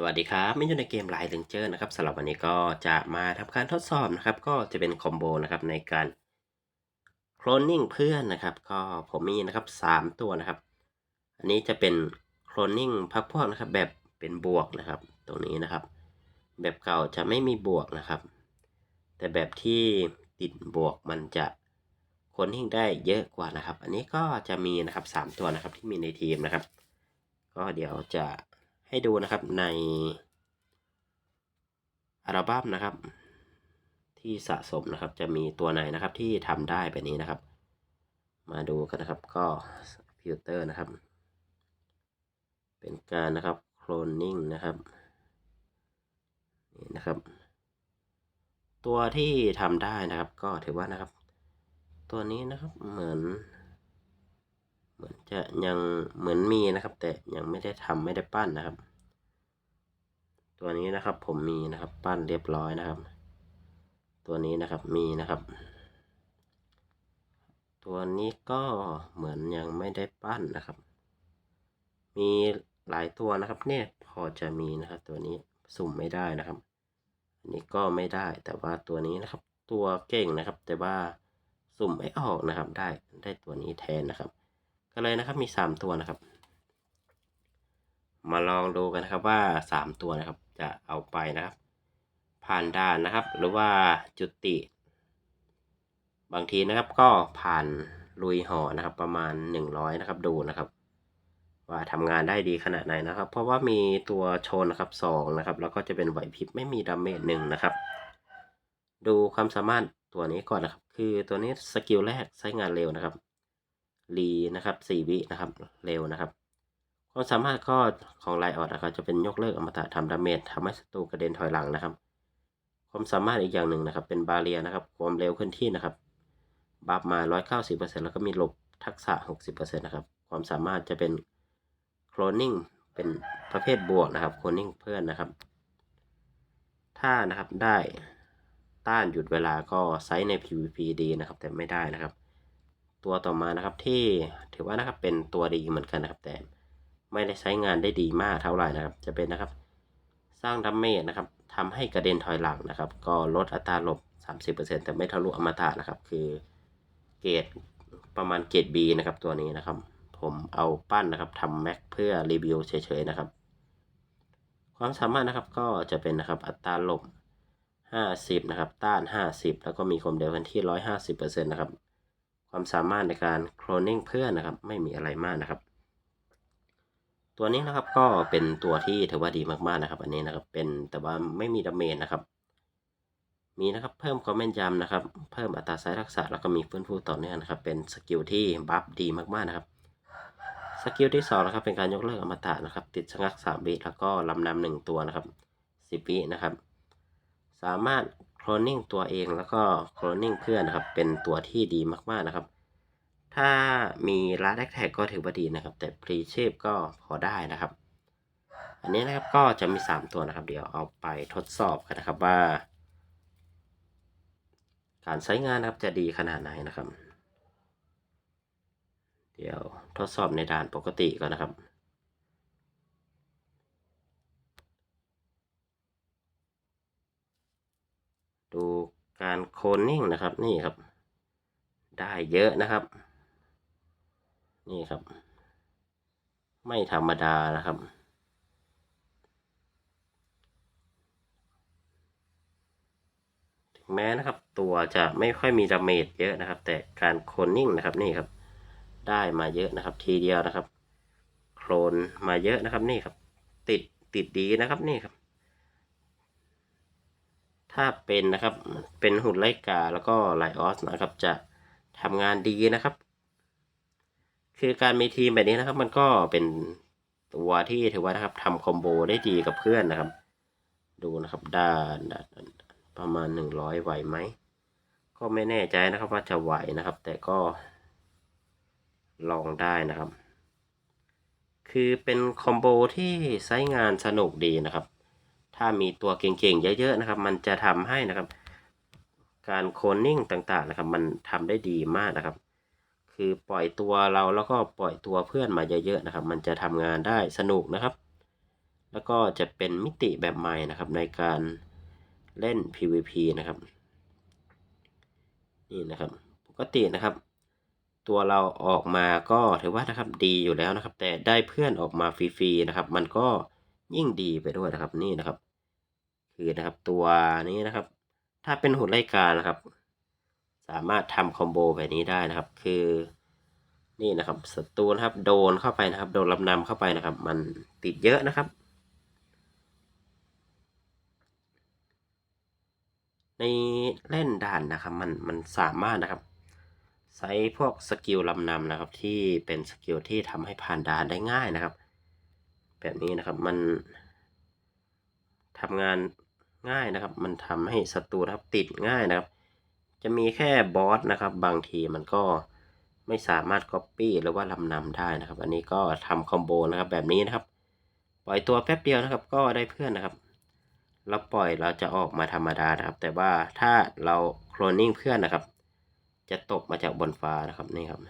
สวัสดีครับไม่อยู่ในเกมไลน์เลนเจอร์นะครับสำหรับวันนี้ก็จะมาทำการทดสอบนะครับ ก็จะเป็นคอมโบนะครับในการโคลนนิ่งเพื่อนนะครับ ก็ผมมีนะครับสามตัวนะครับ อันนี้จะเป็นโคลนนิ่งพักพวกนะครับ แบบเป็นบวกนะครับ ตรงนี้นะครับ แบบเก่าจะไม่มีบวกนะครับ แต่แบบที่ติดบวกมันจะโคลนนิ่งได้เยอะกว่านะครับ อันนี้ก็จะมีนะครับสามตัวนะครับที่มีในทีมนะครับ ก็เดี๋ยวจะ ให้ดูนะครับในอัลบั้มนะครับ ที่สะสมนะครับ จะมีตัวไหนนะครับที่ทำได้แบบนี้นะครับ มาดูกันนะครับก็ฟิลเตอร์นะครับ เป็นการนะครับโคลนนิ่งนะครับนี่นะครับ ตัวที่ทำได้นะครับ ก็ถือว่านะครับ ตัวนี้นะครับเหมือน เหมือนจะยังเหมือนมีนะครับ แต่ยังไม่ได้ทำไม่ได้ปั้นนะครับ ตัวนี้นะครับผมมีนะครับปั้นเรียบร้อยนะครับ ตัวนี้นะครับมีนะครับ ตัวนี้ก็เหมือนยังไม่ได้ปั้นนะครับ มีหลายตัวนะครับเนี่ยพอจะมีนะครับ ตัวนี้สุ่มไม่ได้นะครับอันนี้ก็ไม่ได้แต่ว่าตัวนี้นะครับ ตัวเก่งนะครับ แต่ว่าสุ่มไม่ออกนะครับ ได้ได้ตัวนี้แทนนะครับ ก็เลยนะครับมีสามตัวนะครับ มาลองดูกันนะครับว่าสามตัวนะครับ จะเอาไปนะครับ ผ่านด่านนะครับ หรือว่าจุติ บางทีนะครับก็ผ่านลุยหอนะครับ ประมาณหนึ่งร้อยนะครับดูนะครับ ว่าทำงานได้ดีขนาดไหนนะครับ เพราะว่ามีตัวชนนะครับสองนะครับ แล้วก็จะเป็นไหวพริบไม่มีดาเมจหนึ่งนะครับ ดูความสามารถตัวนี้ก่อนนะครับ คือตัวนี้สกิลแรกใช้งานเร็วนะครับ รีนะครับสี่วินะครับเร็วนะครับความสามารถก็ของไลออดนะครับจะเป็นยกเลิกอมตะทำดาเมจทำให้ศัตรูกระเด็นถอยหลังนะครับ ความสามารถอีกอย่างหนึ่งนะครับ เป็นบาเรียนะครับ ความเร็วเคลื่อนที่นะครับบัฟมา 190%แล้วก็มีหลบทักษะ 60%นะครับ ความสามารถจะเป็นโคลนนิ่งเป็นประเภทบวกนะครับโคลนนิ่งเพื่อนนะครับถ้านะครับได้ต้านหยุดเวลาก็ไซส์ใน PVP ดีนะครับ แต่ไม่ได้นะครับ ตัวต่อมานะครับที่ถือว่านะครับเป็นตัวดีเหมือนกันนะครับ แต่ไม่ได้ใช้งานได้ดีมากเท่าไหร่นะครับ จะเป็นนะครับ สร้างดาเมจนะครับทำให้กระเด็นถอยหลังนะครับ ก็ลดอัตราหลบ 30%แต่ไม่ทะลุอมตะนะครับ คือเกรดประมาณเกรด B นะครับตัวนี้นะครับ ผมเอาปั้นนะครับทำแม็กเพื่อรีวิวเฉยๆนะครับ ความสามารถนะครับก็จะเป็นนะครับอัตราหลบ 50 นะครับ ต้าน 50 แล้วก็มีความเร็วกันที่ 150%นะครับ ความสามารถในการโคลนนิ่งเพื่อนนะครับ ไม่มีอะไรมากนะครับ ตัวนี้นะครับก็เป็นตัวที่ถือว่าดีมากๆนะครับ อันนี้นะครับเป็นแต่ว่าไม่มีดาเมจนะครับ มีนะครับเพิ่มความแม่นยำนะครับ เพิ่มอัตราไซรักษาแล้วก็มีฟื้นฟูต่อเนื่องนะครับ เป็นสกิลที่บัฟดีมากๆนะครับสกิลที่สองนะครับเป็นการยกเลิกอมตะนะครับ ติดชะงักสามวิแล้วก็ลำนำหนึ่งตัวนะครับสิบวินะครับ สามารถ โคลนนิ่งตัวเองแล้วก็โคลนนิ่งเพื่อนนะครับ เป็นตัวที่ดีมากๆนะครับ ถ้ามีลัดแอคแท็กก็ถือว่าดีนะครับ แต่พรีเชฟก็พอได้นะครับ อันนี้นะครับก็จะมี 3 ตัวนะครับ เดี๋ยวเอาไปทดสอบกันนะครับว่า การใช้งานนะครับจะดีขนาดไหนนะครับ เดี๋ยวทดสอบในด่านปกติก่อนนะครับ ดูการโคลนนิ่งนะครับ นี่ครับ ได้เยอะนะครับ นี่ครับ ไม่ธรรมดานะครับถึงแม้นะครับ ตัวจะไม่ค่อยมีดาเมจเยอะนะครับ แต่การโคลนนิ่งนะครับนี่ครับ ได้มาเยอะนะครับ ทีเดียวนะครับ โคลนมาเยอะนะครับนี่ครับ ติดติดดีนะครับนี่ครับ ถ้าเป็นนะครับเป็นหุ่นไลกาแล้วก็ไลออสนะครับ จะทำงานดีนะครับ คือการมีทีมแบบนี้นะครับ มันก็เป็นตัวที่ถือว่านะครับทำคอมโบได้ดีกับเพื่อนนะครับ ดูนะครับด้านด้านประมาณหนึ่งร้อยไหวไหมก็ไม่แน่ใจนะครับว่าจะไหวนะครับ แต่ก็ลองได้นะครับ คือเป็นคอมโบที่ใช้งานสนุกดีนะครับ ถ้ามีตัวเก่งๆเยอะๆนะครับ มันจะทำให้นะครับ การโคลนนิ่งต่างๆนะครับ มันทำได้ดีมากนะครับ คือปล่อยตัวเราแล้วก็ปล่อยตัวเพื่อนมาเยอะๆนะครับ มันจะทำงานได้สนุกนะครับ แล้วก็จะเป็นมิติแบบใหม่นะครับในการเล่น PVP นะครับ นี่นะครับ ปกตินะครับ ตัวเราออกมาก็ถือว่านะครับดีอยู่แล้วนะครับ แต่ได้เพื่อนออกมาฟรีๆนะครับ มันก็ยิ่งดีไปด้วยนะครับนี่นะครับ คือนะครับตัวนี้นะครับ ถ้าเป็นหุ่นไล่กานะครับ สามารถทำคอมโบแบบนี้ได้นะครับ คือนี่นะครับศัตรูนะครับ โดนเข้าไปนะครับ โดนลำนำเข้าไปนะครับ มันติดเยอะนะครับ ในเล่นด่านนะครับ มันมันสามารถนะครับใช้พวกสกิลลำนำนะครับ ที่เป็นสกิลที่ทำให้ผ่านด่านได้ง่ายนะครับ แบบนี้นะครับมันทำงาน ง่ายนะครับ มันทำให้ศัตรูนะครับติดง่ายนะครับ จะมีแค่บอสนะครับ บางทีมันก็ไม่สามารถ Copy หรือว่าลำนำได้นะครับ อันนี้ก็ทำคอมโบนะครับแบบนี้นะครับ ปล่อยตัวแป๊บเดียวนะครับ ก็ได้เพื่อนนะครับเราปล่อยเราจะออกมาธรรมดานะครับ แต่ว่าถ้าเราโคลนนิ่งเพื่อนนะครับ จะตกมาจากบนฟ้านะครับนี่ครับ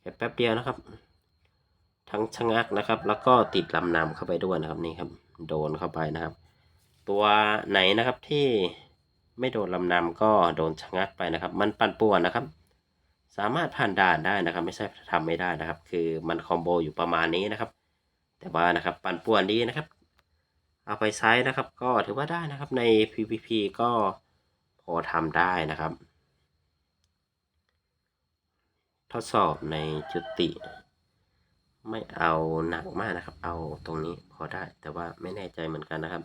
แค่แป๊บเดียวนะครับ ทั้งชะงักนะครับ แล้วก็ติดลำนำเข้าไปด้วยนะครับนี่ครับ โดนเข้าไปนะครับ ตัวไหนนะครับที่ไม่โดนลำนำก็โดนชะงักไปนะครับ มันปั่นป่วนนะครับ สามารถผ่านด่านได้นะครับ ไม่ใช่ทำไม่ได้นะครับ คือมันคอมโบอยู่ประมาณนี้นะครับ แต่ว่านะครับปั่นป่วนดีนะครับ เอาไปใช้นะครับ ก็ถือว่าได้นะครับใน PVP ก็พอทำได้นะครับ ทดสอบในจุติ ไม่เอาหนักมากนะครับ เอาตรงนี้พอได้ แต่ว่าไม่แน่ใจเหมือนกันนะครับ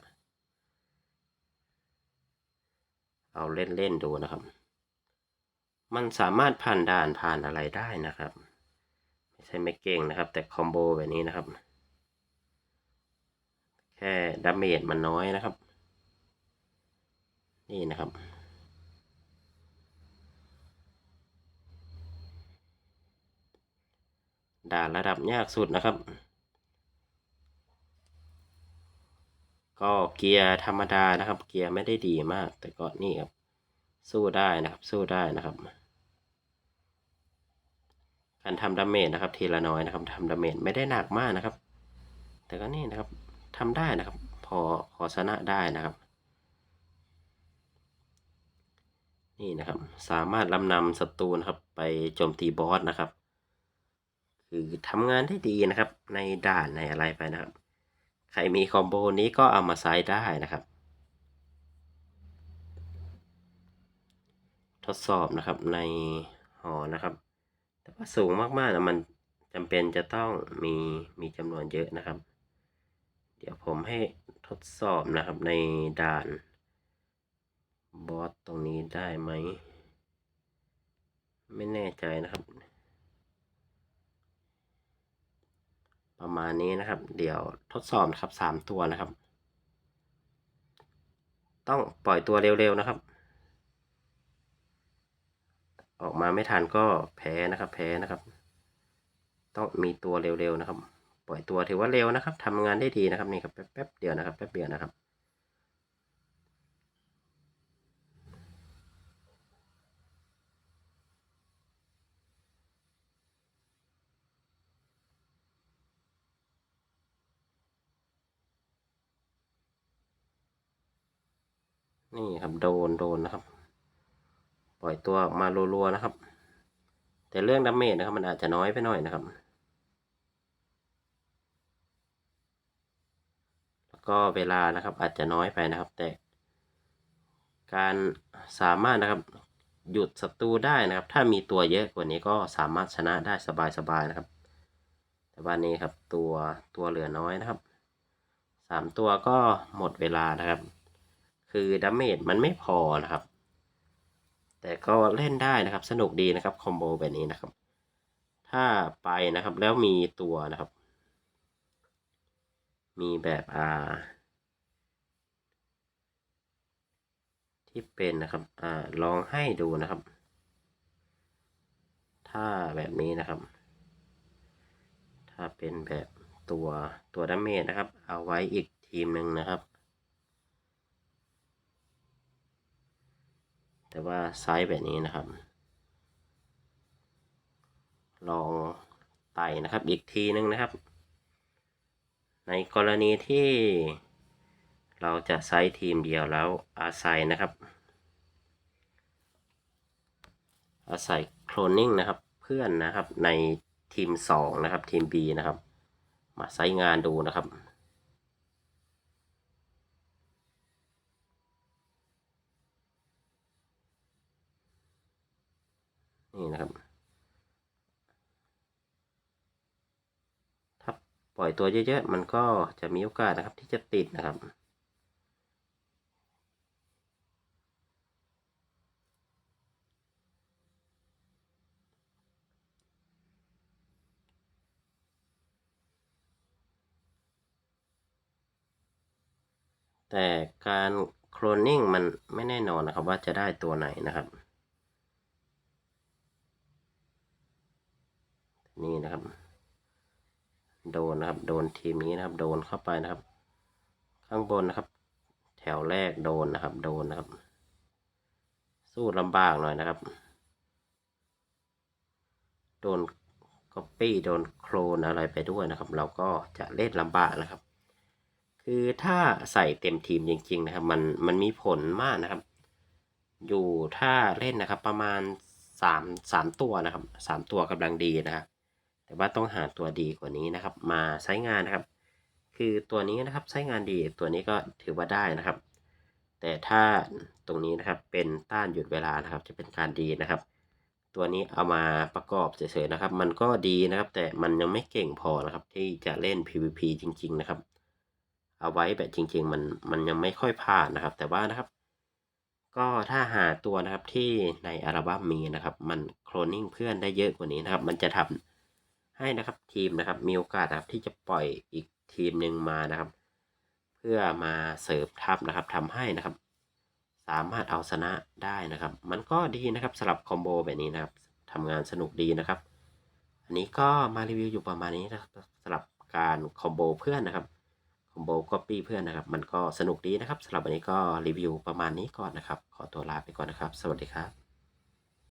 เอาเล่นๆดูนะครับ มันสามารถผ่านด่านผ่านอะไรได้นะครับ ไม่ใช่ไม่เก่งนะครับ แต่คอมโบแบบนี้นะครับ แค่ดาเมจมันน้อยนะครับ นี่นะครับ ด่านระดับยากสุดนะครับ ก็เกียร์ธรรมดานะครับ เกียร์ไม่ได้ดีมาก แต่ก็นี่ครับ สู้ได้นะครับ สู้ได้นะครับ การทำดาเมจนะครับ ทีละน้อยนะครับทำดาเมจไม่ได้หนักมากนะครับ แต่ก็นี่นะครับทำได้นะครับ พอพอชนะได้นะครับนี่นะครับสามารถลำนำศัตรูนะครับ ไปโจมตีบอสนะครับ คือทำงานได้ดีนะครับ ในด่านในอะไรไปนะครับ ใครมีคอมโบนี้ก็เอามาใช้ได้นะครับ ทดสอบนะครับในหอนะครับ แต่ว่าสูงมากๆนะมันจำเป็นจะต้องมีมีจำนวนเยอะนะครับ เดี๋ยวผมให้ทดสอบนะครับในด่านบอสตรงนี้ได้ไหม ไม่แน่ใจนะครับ ประมาณนี้นะครับ เดี๋ยวทดสอบนะครับสามตัวนะครับ ต้องปล่อยตัวเร็วๆนะครับ ออกมาไม่ทันก็แพ้นะครับ แพ้นะครับ ต้องมีตัวเร็วๆนะครับ ปล่อยตัวถือว่าเร็วนะครับทำงานได้ดีนะครับนี่ครับแป๊บๆเดียวนะครับแป๊บเดียวนะครับ นี่ครับโดนโดนนะครับ ปล่อยตัวออกมารัวๆนะครับ แต่เรื่องดาเมจนะครับ มันอาจจะน้อยไปหน่อยนะครับ แล้วก็เวลานะครับ อาจจะน้อยไปนะครับ แต่ การสามารถนะครับ หยุดศัตรูได้นะครับ ถ้ามีตัวเยอะกว่านี้ก็สามารถชนะได้สบายๆนะครับ แต่วันนี้ครับตัวตัวเหลือน้อยนะครับสามตัวก็หมดเวลานะครับ คือดาเมจมันไม่พอนะครับ แต่ก็เล่นได้นะครับ สนุกดีนะครับคอมโบแบบนี้นะครับ ถ้าไปนะครับแล้วมีตัวนะครับ มีแบบอ่าที่เป็นนะครับอ่าลองให้ดูนะครับ ถ้าแบบนี้นะครับ ถ้าเป็นแบบตัวตัวดาเมจนะครับ เอาไว้อีกทีมหนึ่งนะครับ แต่ว่าไซส์แบบนี้นะครับ ลองไต่นะครับอีกทีนึงนะครับ ในกรณีที่เราจะไซต์ทีมเดียวแล้วอาศัยนะครับ อาศัยโคลนนิ่งนะครับเพื่อนนะครับในทีม 2 นะครับทีม B นะครับ มาไซต์งานดูนะครับ นะครับ ถ้าปล่อยตัวเยอะๆ มันก็จะมีโอกาสนะครับที่จะติดนะครับแต่การโคลนนิ่งมันไม่แน่นอนนะครับว่าจะได้ตัวไหนนะครับ นี่นะครับ โดนนะครับ โดนทีมนี้นะครับ โดนเข้าไปนะครับ ข้างบนนะครับ แถวแรกโดนนะครับ โดนนะครับ สู้ลำบากหน่อยนะครับ โดนก๊อปปี้โดนโคลนอะไรไปด้วยนะครับ เราก็จะเล่นลำบากนะครับ คือถ้าใส่เต็มทีมจริง ๆ นะครับ มันมันมีผลมากนะครับ อยู่ถ้าเล่นนะครับประมาณสามสามตัวนะครับสามตัวกำลังดีนะครับ แต่ว่าต้องหาตัวดีกว่านี้นะครับ มาใช้งานนะครับ คือตัวนี้นะครับใช้งานดีตัวนี้ก็ถือว่าได้นะครับ แต่ถ้าตรงนี้นะครับเป็นต้านหยุดเวลานะครับ จะเป็นการดีนะครับ ตัวนี้เอามาประกอบเฉยๆนะครับ มันก็ดีนะครับ แต่มันยังไม่เก่งพอนะครับ ที่จะเล่น PVP จริง ๆ นะครับ เอาไว้แบบจริง ๆ มันมันยังไม่ค่อยผ่านนะครับ แต่ว่านะครับ ก็ถ้าหาตัวนะครับที่ในอัลบั้มมีนะครับ มันโคลนนิ่งเพื่อนได้เยอะกว่านี้นะครับ มันจะทำ ให้นะครับทีมนะครับมีโอกาสนะครับที่จะปล่อยอีกทีมหนึ่งมานะครับ เพื่อมาเสริมทัพนะครับทำให้นะครับ สามารถเอาชนะได้นะครับ มันก็ดีนะครับสำหรับคอมโบแบบนี้นะครับทำงานสนุกดีนะครับ อันนี้ก็มารีวิวอยู่ประมาณนี้นะครับสำหรับการคอมโบเพื่อนนะครับคอมโบก๊อปปี้เพื่อนนะครับ มันก็สนุกดีนะครับสำหรับวันนี้ก็รีวิวประมาณนี้ก่อนนะครับ ขอตัวลาไปก่อนนะครับ สวัสดีครับ